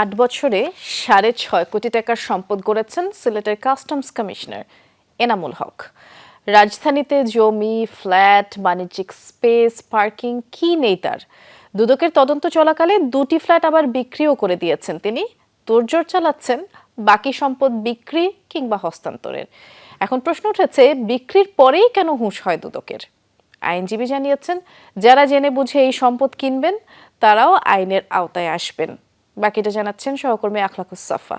আট বছরে সাড়ে ছয় কোটি টাকার সম্পদ গড়েছেন সিলেটের কাস্টমস কমিশনার এনামুল হক। রাজধানীতে জমি, ফ্ল্যাট, বাণিজ্যিক স্পেস, পার্কিং কি নেই তার? দুদকের তদন্ত চলাকালে দুটি ফ্ল্যাট আবার বিক্রিও করে দিয়েছেন তিনি। তোড়জোড় চালাচ্ছেন বাকি সম্পদ বিক্রি কিংবা হস্তান্তরের। এখন প্রশ্ন উঠেছে, বিক্রির পরেই কেন হুঁশ হয় দুদকের? আইনজীবী জানিয়েছেন, যারা জেনে বুঝে এই সম্পদ কিনবেন, তারাও আইনের আওতায় আসবেন। বাকিটা জানাচ্ছেন সহকর্মী আখলাকুস সাফা।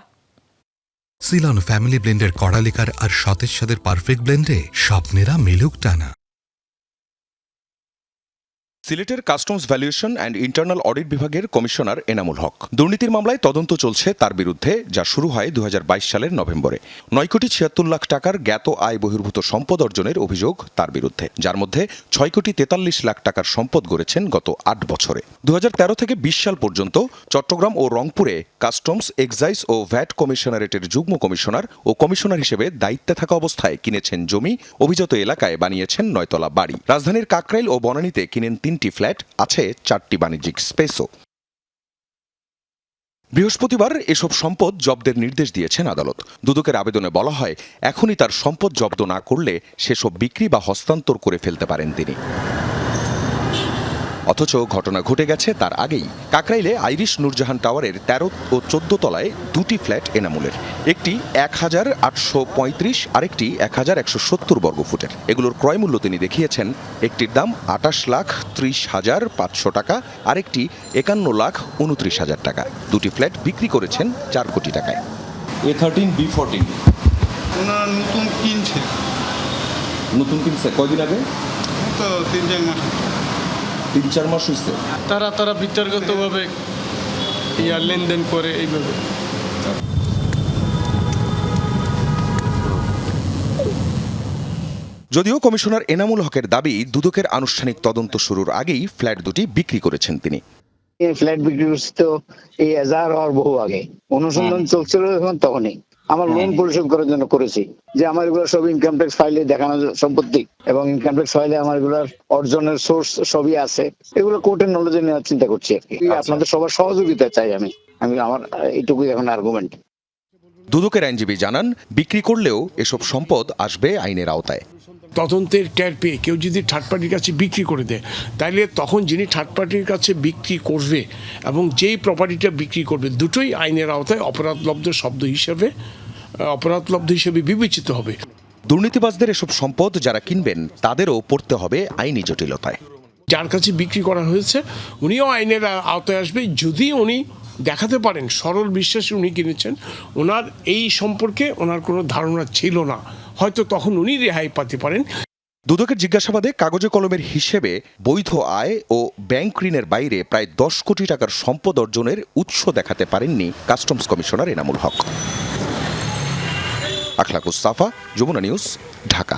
সিলন ফ্যামিলি ব্লেন্ডের কড়ালিকার আর সতেজ সাদের পারফেক্ট ব্লেন্ডে স্বপ্নেরা মেলুক টানা। সিলেটের customs valuation and internal audit বিভাগের কমিশনার এনামুল হক। দুর্নীতির মামলায় তদন্ত চলছে তার বিরুদ্ধে, যা শুরু হয় দু হাজার বাইশ সালের নভেম্বরে। নয় কোটি ছিয়াত্তর লাখ টাকার জ্ঞাত আয় বহির্ভূত সম্পদ অর্জনের অভিযোগ তার বিরুদ্ধে, যার মধ্যে ছয় কোটি তেতাল্লিশ লাখ টাকার সম্পদ গড়েছেন গত আট বছরে। দু হাজার তেরো থেকে বিশ সাল পর্যন্ত চট্টগ্রাম ও রংপুরে কাস্টমস, এক্সাইজ ও ভ্যাট কমিশনারেটের যুগ্ম কমিশনার ও কমিশনার হিসেবে দায়িত্বে থাকা অবস্থায় কিনেছেন জমি, অভিজাত এলাকায় বানিয়েছেন নয়তলা বাড়ি। রাজধানীর কাকরাইল ও বনানীতে কিনেন তিনটি ফ্ল্যাট আছে, চারটি বাণিজ্যিক স্পেসও। বৃহস্পতিবার এসব সম্পদ জব্দের নির্দেশ দিয়েছেন আদালত। দুদকের আবেদনে বলা হয়, এখনই তার সম্পদ জব্দ না করলে সেসব বিক্রি বা হস্তান্তর করে ফেলতে পারেন তিনি। অথচ ঘটনা ঘটে গেছে তার আগেই। কাকরাইলে আইরিশ নূরজাহান টাওয়ারের তেরো ও চোদ্দ তলায় দুটি ফ্ল্যাট এনামুলের। একটি এক হাজার আটশো পঁয়ত্রিশ আরেকটি এক হাজার একশো সত্তর বর্গফুটের। এগুলোর ক্রয় মূল্য তিনি দেখিয়েছেন একটির দাম আটাশ লাখ ত্রিশ হাজার পাঁচশো টাকা আরেকটি একান্ন লাখ উনত্রিশ হাজার টাকা। দুটি ফ্ল্যাট বিক্রি করেছেন চার কোটি টাকায়। A thirteen B fourteen. ওনারা নতুন কিনছে। নতুন কিনছে? কয়দিন আগে? তো তিন চার মাস। তিন চার মাস হয়েছে তারা তারা বিতর্কতভাবে ইয়া লেনদেন করে এইভাবে। যদিও কমিশনার এনামুল হকের দাবি দুদকের আনুষ্ঠানিক তদন্ত শুরুর আগেই ফ্ল্যাট দুটি বিক্রি করেছেন তিনি। ফ্ল্যাট বিক্রি করছি তো এই এজাহার হওয়ার বহু আগে। অনুসন্ধান চলছিল তখনই। আমার লোন পরিশোধ করার জন্য করেছি। যে আমার এগুলো সব ইনকাম ট্যাক্স ফাইলে দেখানো সম্পত্তি এবং ইনকাম ট্যাক্স ফাইলে আমার এগুলোর অর্জনের সোর্স সবই আছে। এগুলো কোর্টের নলেজে নেওয়ার চিন্তা করছি আর কি। আপনাদের সবার সহযোগিতা চাই আমি। আমি আমার এইটুকুই এখন আর্গুমেন্ট দুদকের আইনজীবী জানান বিক্রি করলেও এসব সম্পদ আসবে আইনের আওতায়। তদন্তের ট্যার পেয়ে কেউ যদি থার্ড পার্টির কাছে বিক্রি করে দেয় তাহলে তখন যিনি থার্ড পার্টির কাছে বিক্রি করবে এবং যেই প্রপার্টিটা বিক্রি করবে দুটোই আইনের আওতায় অপরাধলব্ধ শব্দ হিসেবে অপরাধলব্ধ হিসেবে বিবেচিত হবে। দুর্নীতিবাজদের এসব সম্পদ যারা কিনবেন তাদেরও পড়তে হবে আইনি জটিলতায়। যার কাছে বিক্রি করা হয়েছে উনিও আইনের আওতায় আসবে। যদি উনি দেখাতে পারেন সরল বিশ্বাসে উনি কিনেছেন ওনার এই সম্পর্কে ওনার কোনো ধারণা ছিল না। হয়তো তখন উনি রেহাই পাতে পারেন। দুদকের জিজ্ঞাসাবাদে কাগজে কলমের হিসেবে বৈধ আয় ও ব্যাংক ঋণের বাইরে প্রায় দশ কোটি টাকার সম্পদ অর্জনের উৎস দেখাতে পারেননি customs commissioner Enamul Haque. Akhlakus Safa, Jamuna news, Dhaka.